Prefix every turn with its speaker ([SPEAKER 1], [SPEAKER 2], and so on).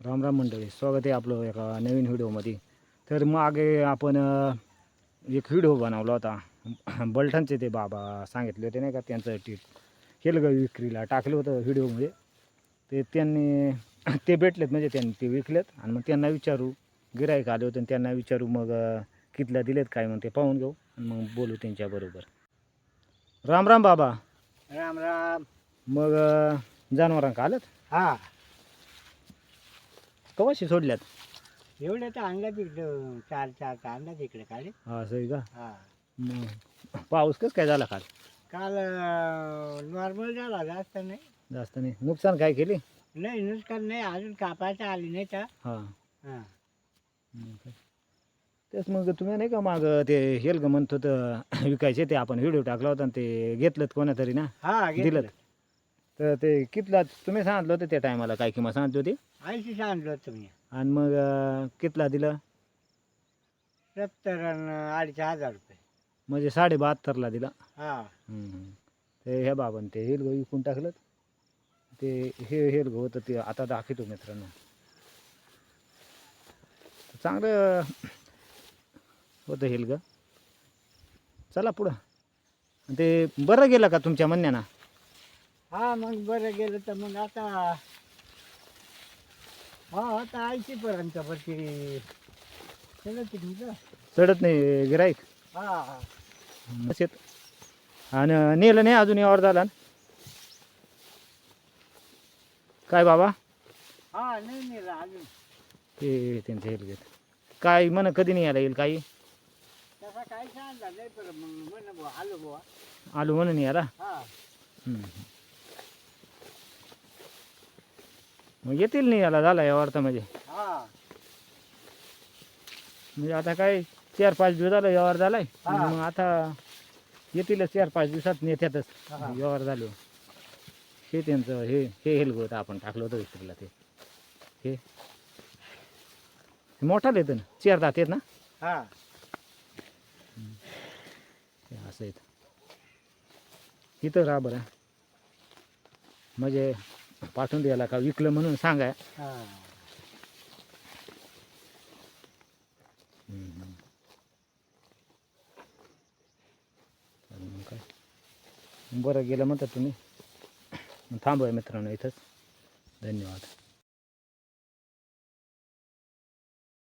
[SPEAKER 1] राम राम मंडळी स्वागत आहे आपलं एका नवीन व्हिडिओमध्ये. तर मागे आपण एक व्हिडिओ बनवला होता. बलठणचे ते बाबा सांगितले होते नाही का त्यांचं टीप हेलग विक्रीला टाकलं होतं व्हिडिओमध्ये. ते त्यांनी ते भेटलेत म्हणजे त्यांनी ते विकलेत. आणि मग त्यांना विचारू गिराईक आले होते आणि त्यांना विचारू मग अ, कितल्या दिलेत काय मग ते पाहून घेऊ आणि मग बोलू त्यांच्याबरोबर राम राम बाबा.
[SPEAKER 2] राम राम.
[SPEAKER 1] मग जनावरांका आलेत?
[SPEAKER 2] हा.
[SPEAKER 1] कवाशी सोडल्यात?
[SPEAKER 2] एवढं तर आणलं तिकडं चार चार तर आणलं तिकडे खाली.
[SPEAKER 1] हा असं आहे का?
[SPEAKER 2] हा.
[SPEAKER 1] मग पाऊस कसं काय झाला काल?
[SPEAKER 2] काल नॉर्मल झाला जास्त नाही.
[SPEAKER 1] जास्त नाही. नुकसान काय केली?
[SPEAKER 2] नाही नुकसान नाही. अजून कापायचं आली नाही तर.
[SPEAKER 1] हा.
[SPEAKER 2] हा.
[SPEAKER 1] मग काय. तेच मग तुम्ही नाही का माग ते हेल ग म्हणत होतं विकायचे ते आपण व्हिडिओ टाकला होता आणि ते घेतलं कोणा तरी ना?
[SPEAKER 2] हा
[SPEAKER 1] दिलं
[SPEAKER 2] घेतलं
[SPEAKER 1] तर ते कितला तुम्ही सांगितलं होतं त्या टायमाला काय किंमत सांगितली होती?
[SPEAKER 2] ऐंशी आणलं तुम्ही
[SPEAKER 1] आणि मग अं, कितला दिलं?
[SPEAKER 2] सत्तर अन् अडीच हजार रुपये.
[SPEAKER 1] म्हणजे साडे बहात्तरला दिला.
[SPEAKER 2] हा.
[SPEAKER 1] हम्म. ते ह्या बाबान ते हेलग विकून टाकलं. ते हे हेलग होतं ते आता दाखवतो मित्रांनो. चांगलं होतं हेलग. चला पुढं. आणि ते बरं गेलं का तुमच्या म्हणण्यानं?
[SPEAKER 2] हा मग बरं गेलं तर मग आता हा आता ऐंशी पर्यंत चला तुमचं?
[SPEAKER 1] चढत नाही गिराईक.
[SPEAKER 2] हा
[SPEAKER 1] येत. आणि नेलं नाही अजून यावर झाला? काय बाबा?
[SPEAKER 2] हा नाही नाही अजून.
[SPEAKER 1] ते त्यांचं हेल घेत. काय म्हण कधी नाही यायला येईल काही?
[SPEAKER 2] तसा काही सांगला नाही पण मग म्हण आलो बुवा
[SPEAKER 1] आलू म्हणून याला
[SPEAKER 2] हा.
[SPEAKER 1] हम्म. मग येतील नाही याला झाला या वार्ता म्हणजे.
[SPEAKER 2] हा.
[SPEAKER 1] म्हणजे आता काय चार पाच दिवस झालं व्यवहार झालाय. मग आता येतीलच चार पाच दिवसात नेत्यातच. व्यवहार झालो. हे त्यांचं हे हे हेल्ग होतं आपण टाकलं होतं विक्रीला ते. हे. मोठाले येतं ना चार दात आहेत ना? असं येतं इथं राहा बरं. म्हणजे पाठवून द्यायला का? विकलं म्हणून मग काय? बरं गेलं म्हणतात तुम्ही. थांबूया मित्रांनो इथंच. धन्यवाद.